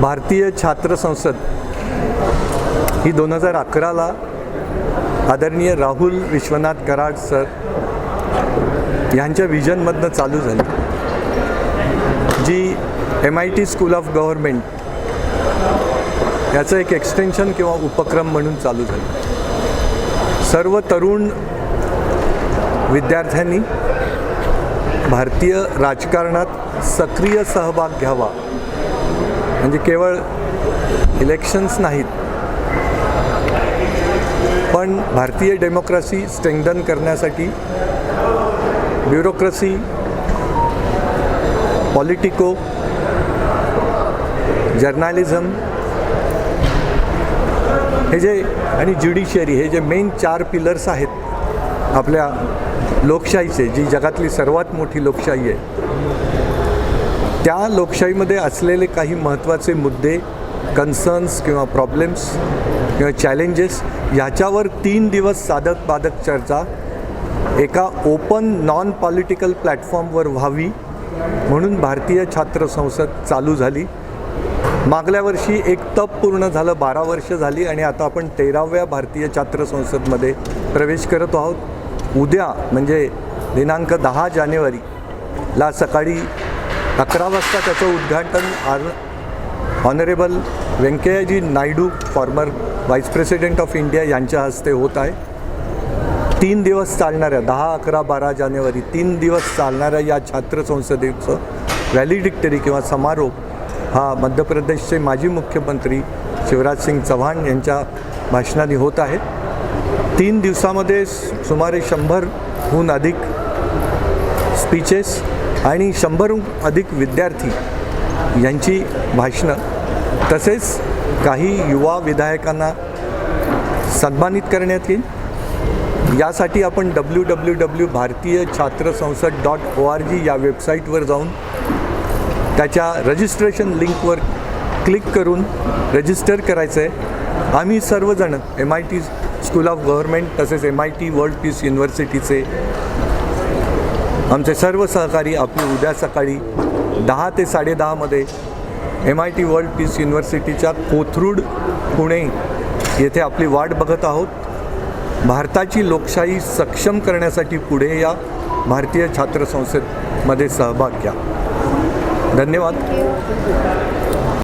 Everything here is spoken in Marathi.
भारतीय छात्र संसद ही दोन हजार अकराला आदरणीय राहुल विश्वनाथ कराड सर यांच्या विजनमधनं चालू झाली. G M I T school of government याचं एक एक्सटेन्शन किंवा उपक्रम म्हणून चालू झालं. सर्व तरुण विद्यार्थ्यांनी भारतीय राजकारणात सक्रिय सहभाग घ्यावा. म्हणजे केवळ इलेक्शन्स नाहीत. पण भारतीय डेमोक्रेसी स्ट्रेंथन करण्यासाठी ब्युरोक्रेसी पॉलिटिको जर्नालिझम हे जे आणि ज्युडिशियरी हे जे मेन चार पिलर्स आहेत आपल्या लोकशाहीचे जी जगातली सर्वात मोठी लोकशाही आहे. त्या लोकशाहीमध्ये असलेले काही महत्त्वाचे मुद्दे कन्सर्न्स किंवा प्रॉब्लेम्स किंवा चॅलेंजेस ह्याच्यावर तीन दिवस साधक बाधक चर्चा एका ओपन नॉन पॉलिटिकल प्लॅटफॉर्मवर व्हावी म्हणून भारतीय छात्र संसद चालू झाली. मागल्या वर्षी एक तप पूर्ण झालं बारा वर्ष झाली आणि आता आपण तेराव्या भारतीय छात्र संसदमध्ये प्रवेश करत आहोत. उद्या म्हणजे दिनांक दहा जानेवारीला सकाळी अकरा वाजता त्याचं उद्घाटन our honourable Venkaiahji Naidu former vice president of India यांच्या हस्ते होत आहे. तीन दिवस चालणाऱ्या दहा अकरा बारा जानेवारी तीन दिवस चालणाऱ्या या छात्र संसदेचं व्हॅलिडिक्टरी किंवा समारोप हा मध्य प्रदेशचे माजी मुख्यमंत्री शिवराज सिंग चव्हाण यांच्या भाषणाने होत आहे. तीन दिवसामध्ये सुमारे शंभरहून अधिक स्पीचेस आणि शंभरहून अधिक विद्यार्थी यांची भाषणं तसेच काही युवा विधायकांना सन्मानित करण्यात येईल. यासाठी आपण डब्ल्यू डब्ल्यू डब्ल्यू भारतीय छात्र संसद डॉट ओ आर जी या वेबसाईटवर जाऊन त्याच्या रजिस्ट्रेशन लिंकवर क्लिक करून रजिस्टर करायचं आहे आम्ही सर्वजण M I T school of government तसेच M I T world peace युनिव्हर्सिटीचे आमचे सर्व सहकारी आपली उद्या सकाळी दहा ते साडेदहामध्ये M I T world peace युनिव्हर्सिटीच्या Kothrud Pune येथे आपली वाट बघत आहोत. भारताची लोकशाही सक्षम करण्यासाठी पुढे या भारतीय छात्र संसदमध्ये सहभाग घ्या. धन्यवाद.